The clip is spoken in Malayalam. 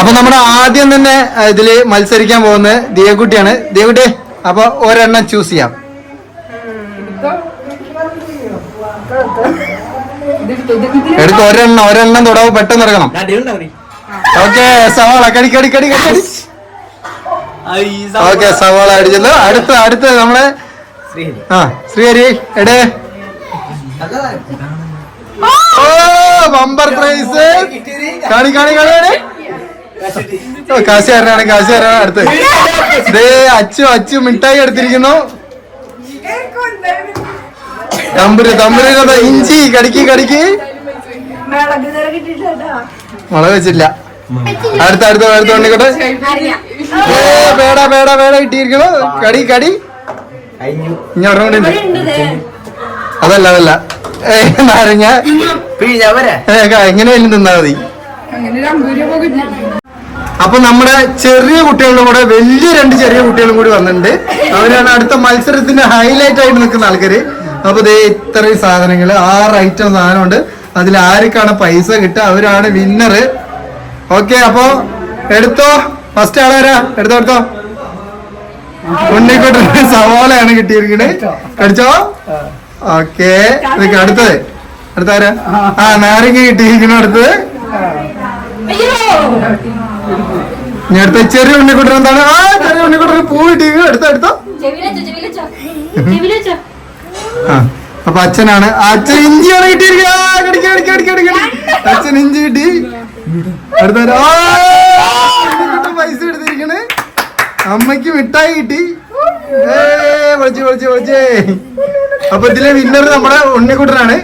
അപ്പൊ നമ്മൾ ആദ്യം തന്നെ ഇതിൽ മത്സരിക്കാൻ പോകുന്നത് ദിയക്കുട്ടിയാണ്. ദിയക്കുട്ടി അപ്പൊ ഒരെണ്ണം ചൂസ് ചെയ്യാം. എടുത്ത് ഒരെണ്ണം ഒരെണ്ണം തുടങ്ങും പെട്ടെന്ന് ഇറങ്ങണം. ഓക്കെ സവാള കടി കടി കടി കടി. കടി ഓക്കെ സവാള അടിച്ചല്ലോ. അടുത്ത അടുത്ത നമ്മളെ ആ ശ്രീഹരി എടേ. ഓ ബമ്പർ പ്രൈസ് കാണി കാണി കാണി കാണി ഓ കാശി തരാണ് അടുത്ത്. ദേ അച്ചു അച്ചു മിഠായി എടുത്തിരിക്കുന്നു. തമ്പുരു തമ്പുരു ഇഞ്ചി കടിക്ക് കടിക്ക്. മുളക് വെച്ചില്ല. അടുത്ത അടുത്ത അടുത്ത വണ്ടിക്കോട്ടെ ഏ പേട പേട പേട കിട്ടിയിരിക്കണു കടി കടി. ഇനി ഒരെണ്ണം അതല്ല അതല്ല. ഏ നാരങ്ങ. എങ്ങനെയായാലും തിന്നാ മതി. അപ്പൊ നമ്മുടെ ചെറിയ കുട്ടികളുടെ കൂടെ വലിയ രണ്ട് ചെറിയ കുട്ടികളും കൂടി വന്നിട്ടുണ്ട്. അവരാണ് അടുത്ത മത്സരത്തിന്റെ ഹൈലൈറ്റ് ആയിട്ട് നിൽക്കുന്ന ആൾക്കാര്. അപ്പൊ ദേ ഇത്രയും സാധനങ്ങൾ ആറ് ഐറ്റം സാധനമുണ്ട്. അതിൽ ആർക്കാണ് പൈസ കിട്ടുക അവരാണ് വിന്നർ ഓക്കെ അപ്പൊ എടുത്തോ. ഫസ്റ്റ് ആളാരാ എടുത്തോ എടുത്തോ. ഉണ്ണിക്കുട്ടന് സവാളയാണ് കിട്ടിയിരിക്കുന്നത് കടിച്ചോ? ഓക്കെ അടുത്തത്. അടുത്താരാ? ആ നാരങ്ങ കിട്ടിയിരിക്കുന്നു അടുത്തത്. ഇനി അടുത്ത ചെറിയ ഉണ്ണിക്കുട്ടൻ എന്താണ്? ആ ചെറിയ ഉണ്ണിക്കുട്ടൻ പൂ അടുത്തോ ആ അപ്പൊ അച്ഛനാണ്. അച്ഛൻ ഇഞ്ചിയാണ് കിട്ടിയിരിക്കുക. അച്ഛൻ ഇഞ്ചി കിട്ടി. അടുത്ത പൈസ എടുത്തിരിക്കണ്. അമ്മയ്ക്ക് മിഠായി കിട്ടി. ഏ വിളിച്ചു വിളിച്ചു വിളിച്ചേ അപ്പൊ ഇതിലെ വിന്നർ നമ്മുടെ ഉണ്ണിക്കുട്ടനാണ്.